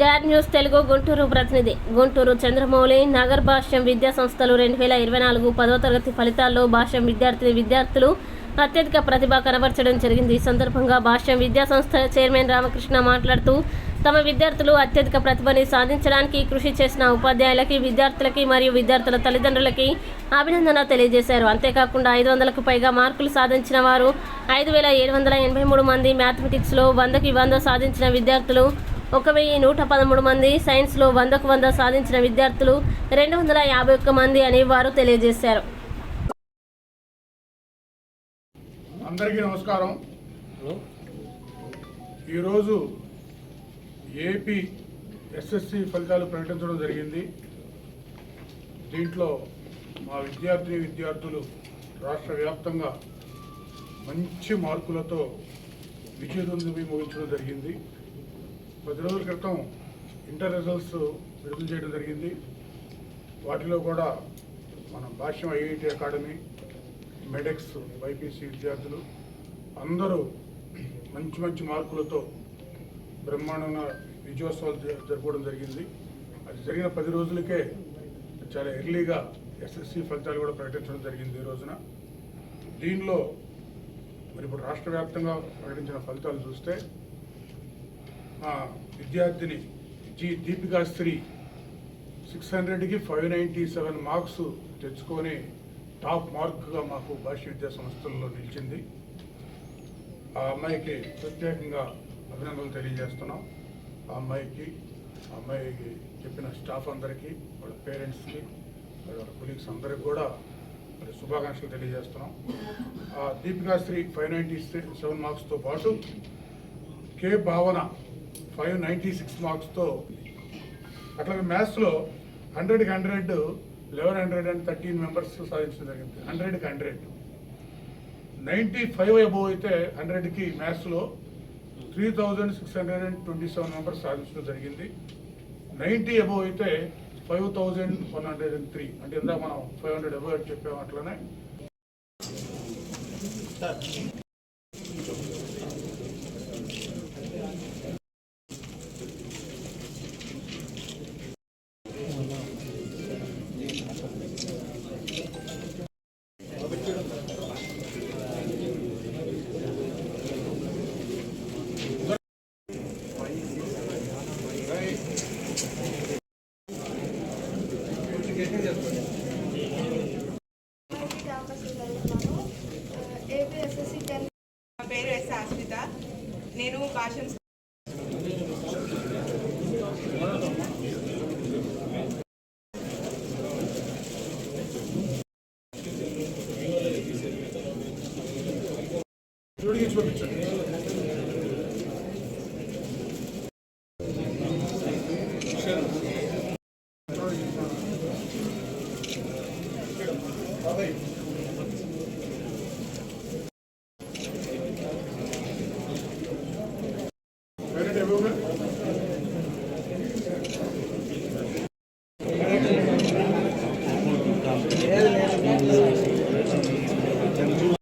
జాడ్ news Telugu Guntur ప్రతినిధి. గుంటూరు చంద్రమౌళి నగర్ భాష్యం విద్యా సంస్థలు రెండు వేల ఇరవై నాలుగు పదవ తరగతి ఫలితాల్లో భాష్యం విద్యార్థి విద్యార్థులు అత్యధిక ప్రతిభ కనబరచడం జరిగింది. ఈ సందర్భంగా భాష్యం విద్యా సంస్థ చైర్మన్ రామకృష్ణ మాట్లాడుతూ తమ విద్యార్థులు అత్యధిక ప్రతిభని సాధించడానికి కృషి చేసిన ఉపాధ్యాయులకి విద్యార్థులకి మరియు విద్యార్థుల తల్లిదండ్రులకి అభినందన తెలియజేశారు. అంతేకాకుండా ఐదు వందలకు పైగా మార్కులు సాధించిన వారు ఐదు వేల ఏడు వందల ఎనభై మూడు మంది మ్యాథమెటిక్స్లో వందకి వంద సాధించిన విద్యార్థులు ఒక వెయ్యి నూట పదమూడు మంది సైన్స్లో వందకు వంద సాధించిన విద్యార్థులు రెండు వందల యాభై ఒక్క మంది అని వారు తెలియజేశారు. అందరికీ నమస్కారం. ఈరోజు ఏపీ ఎస్ఎస్సి ఫలితాలు ప్రకటించడం జరిగింది. దీంట్లో మా విద్యార్థి విద్యార్థులు రాష్ట్ర వ్యాప్తంగా మంచి మార్కులతో విజయదుందుబి ముగించడం జరిగింది. పది రోజుల క్రితం ఇంటర్ రిజల్ట్స్ విడుదల చేయడం జరిగింది. వాటిలో కూడా మన Bhashyam IIT academy Medex YPC విద్యార్థులు అందరూ మంచి మంచి మార్కులతో బ్రహ్మాండంగా విజయోత్సవాలు జరపడం జరుపుకోవడం జరిగింది. అది జరిగిన పది రోజులకే చాలా ఎర్లీగా ఎస్ఎస్సి ఫలితాలు కూడా ప్రకటించడం జరిగింది ఈ రోజున. దీనిలో మరి ఇప్పుడు రాష్ట్ర వ్యాప్తంగా ప్రకటించిన ఫలితాలు చూస్తే మా విద్యార్థిని జి దీపికా శ్రీ సిక్స్ హండ్రెడ్కి ఫైవ్ నైంటీ సెవెన్ మార్క్స్ తెచ్చుకొని టాప్ మార్క్గా మాకు భాష విద్యా సంస్థల్లో నిలిచింది. ఆ అమ్మాయికి ప్రత్యేకంగా అభినందనలు తెలియజేస్తున్నాం. ఆ అమ్మాయికి ఆ అమ్మాయికి చెప్పిన స్టాఫ్ అందరికీ వాళ్ళ పేరెంట్స్కి వాళ్ళ కొలీగ్స్ అందరికి కూడా మరి శుభాకాంక్షలు తెలియజేస్తున్నాం. ఆ దీపికాశ్రీ ఫైవ్ నైంటీ సెవెన్ మార్క్స్తో పాటు కే భావన ఫైవ్ నైంటీ సిక్స్ మార్క్స్తో అట్లాగే మ్యాథ్స్లో హండ్రెడ్కి hundred eleven hundred and thirteen members సాధించడం జరిగింది. హండ్రెడ్కి హండ్రెడ్. నైంటీ ఫైవ్ అబోవ్ అయితే హండ్రెడ్కి మ్యాథ్స్లో three thousand six hundred and twenty seven members సాధించడం జరిగింది. నైంటీ అబోవ్ అయితే five thousand one hundred and three. అంటే ఇందాక మనం ఫైవ్ హండ్రెడ్ అబోవ్ అని చెప్పాము అట్లనే. నేను భాషం చూడికి చూపించండి Yeah.